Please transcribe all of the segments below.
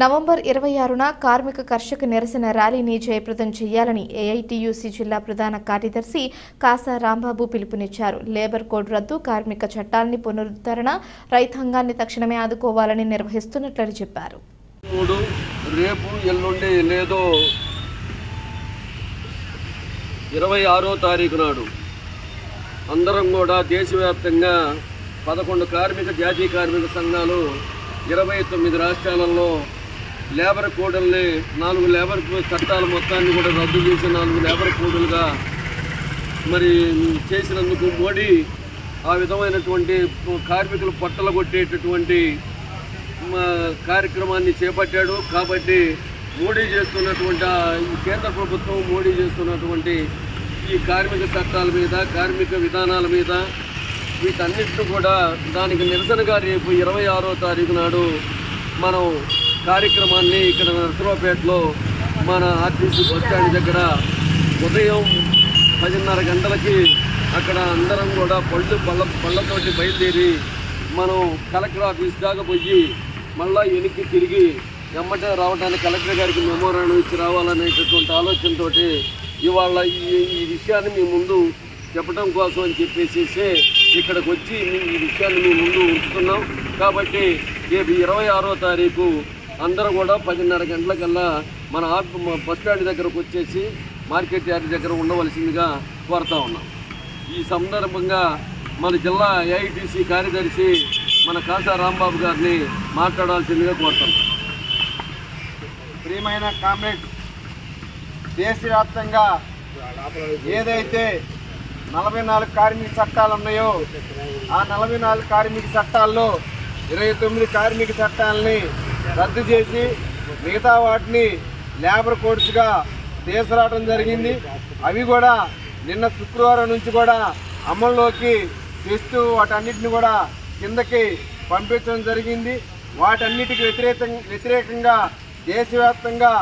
November ఇరవై ఆరున కార్మిక కర్షక నిరసన ర్యాలీని జయప్రదం చేయాలని ఏఐటియుసి జిల్లా ప్రధాన కార్యదర్శి కాసా రాంబాబు పిలుపునిచ్చారు. లేబర్ కోడ్ రద్దు కార్మిక చట్టాలని పునరుద్ధరణ రైతాంగాన్ని తక్షణమే ఆదుకోవాలని నిర్వహిస్తున్నట్లు చెప్పారు. మూడు రేపు ఎల్లుండి లేదో ఇరవై ఆరో తారీఖు నాడు అందరం కూడా దేశవ్యాప్తంగా పదకొండు కార్మిక జాతీయ కార్మిక సంఘాలు ఇరవై తొమ్మిది రాష్ట్రాలలో లేబర్ కోడుల్ని నాలుగు లేబర్ చట్టాల మొత్తాన్ని కూడా రద్దు చేసి నాలుగు లేబర్ కోడలుగా మరి చేసినందుకు మోడీ ఆ విధమైనటువంటి కార్మికులు పొట్టలు కొట్టేటటువంటి కార్యక్రమాన్ని చేపట్టాడు. కాబట్టి మోడీ చేస్తున్నటువంటి ఈ కేంద్ర ప్రభుత్వం మోడీ చేస్తున్నటువంటి ఈ కార్మిక చట్టాల మీద కార్మిక విధానాల మీద వీటన్నిటిని కూడా దానికి నిరసనగా రేపు ఇరవై ఆరో తారీఖు నాడు మనం కార్యక్రమాన్ని ఇక్కడ నరసరావుపేటలో మన ఆర్టీసీ బస్ స్టాండ్ దగ్గర ఉదయం పదిన్నర గంటలకి అక్కడ అందరం కూడా పళ్ళు పళ్ళ పళ్ళతోటి బయలుదేరి మనం కలెక్టర్ ఆఫీస్ దాకా పోయి మళ్ళా వెనక్కి తిరిగి వెంబటే రావడానికి కలెక్టర్ గారికి మెమోరాండం ఇచ్చి రావాలనేటటువంటి ఆలోచనతో ఇవాళ ఈ ఈ విషయాన్ని మీ ముందు చెప్పడం కోసం అని చెప్పేసి ఇక్కడికి వచ్చి ఈ విషయాన్ని మీ ముందు ఉంచుతున్నాం. కాబట్టి రేపు ఇరవై ఆరో తారీఖు అందరూ కూడా పదిన్నర గంటలకల్లా మన ఆఫ్ బస్ స్టాండ్ దగ్గరకు వచ్చేసి మార్కెట్ యార్డ్ దగ్గర ఉండవలసిందిగా కోరుతా ఉన్నాం. ఈ సందర్భంగా మన జిల్లా ఏఐటీసీ కార్యదర్శి మన కాసా రాంబాబు గారిని మాట్లాడాల్సిందిగా కోరుతాం. ప్రియమైన కామ్రేడ్ దేశవ్యాప్తంగా ఏదైతే నలభై నాలుగు కార్మిక చట్టాలు ఉన్నాయో ఆ నలభై నాలుగు కార్మిక చట్టాల్లో ఇరవై తొమ్మిది కార్మిక చట్టాలని రద్దు చేసి మిగతా వాటిని లేబర్ కోడ్స్గా తీసుకురావడం జరిగింది. అవి కూడా నిన్న శుక్రవారం నుంచి కూడా అమల్లోకి తెస్తూ వాటన్నిటిని కూడా కిందకి పంపించడం జరిగింది. వాటన్నిటికి వ్యతిరేక వ్యతిరేకంగా దేశవ్యాప్తంగా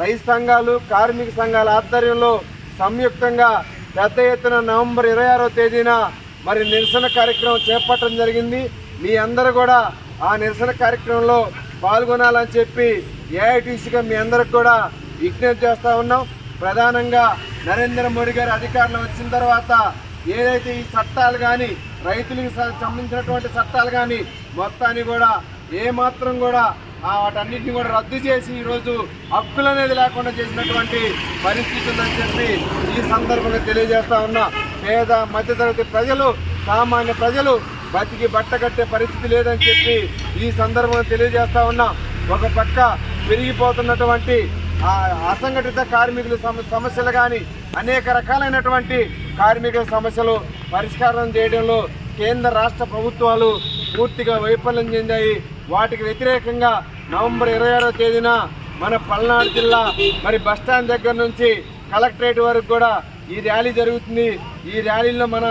రైతు సంఘాలు కార్మిక సంఘాల ఆధ్వర్యంలో సంయుక్తంగా పెద్ద ఎత్తున నవంబర్ ఇరవై ఆరో తేదీన మరి నిరసన కార్యక్రమం చేపట్టడం జరిగింది. మీ అందరూ కూడా ఆ నిరసన కార్యక్రమంలో పాల్గొనాలని చెప్పి ఏఐటీసీగా మీ అందరికి కూడా విజ్ఞప్తి చేస్తూ ఉన్నాం. ప్రధానంగా నరేంద్ర మోడీ గారి అధికారంలో వచ్చిన తర్వాత ఏదైతే ఈ చట్టాలు కానీ రైతులకు సంబంధించినటువంటి చట్టాలు కానీ మొత్తాన్ని కూడా ఏమాత్రం కూడా వాటన్నింటినీ వాటన్నిటిని కూడా రద్దు చేసి ఈరోజు హక్కులు అనేది లేకుండా చేసినటువంటి పరిస్థితి ఉందని చెప్పి ఈ సందర్భంగా తెలియజేస్తా ఉన్నా. పేద మధ్యతరగతి ప్రజలు సామాన్య ప్రజలు బతికి బట్ట కట్టే పరిస్థితి లేదని చెప్పి ఈ సందర్భంగా తెలియజేస్తా ఉన్నా. ఒక పక్క పెరిగిపోతున్నటువంటి అసంఘటిత కార్మికుల సమస్యలు కానీ అనేక రకాలైనటువంటి కార్మికుల సమస్యలు పరిష్కారం చేయడంలో కేంద్ర రాష్ట్ర ప్రభుత్వాలు పూర్తిగా వైఫల్యం చెందాయి. వాటికి వ్యతిరేకంగా నవంబర్ ఇరవై ఆరో తేదీన మన పల్నాడు జిల్లా మరి బస్టాండ్ దగ్గర నుంచి కలెక్టరేట్ వరకు కూడా ఈ ర్యాలీ జరుగుతుంది. ఈ ర్యాలీలో మన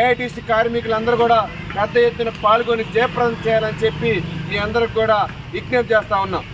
ఏఐటీసీ కార్మికులందరూ కూడా పెద్ద ఎత్తున పాల్గొని జయప్రదం చేయాలని చెప్పి మీ అందరికి కూడా విజ్ఞప్తి చేస్తా ఉన్నాం.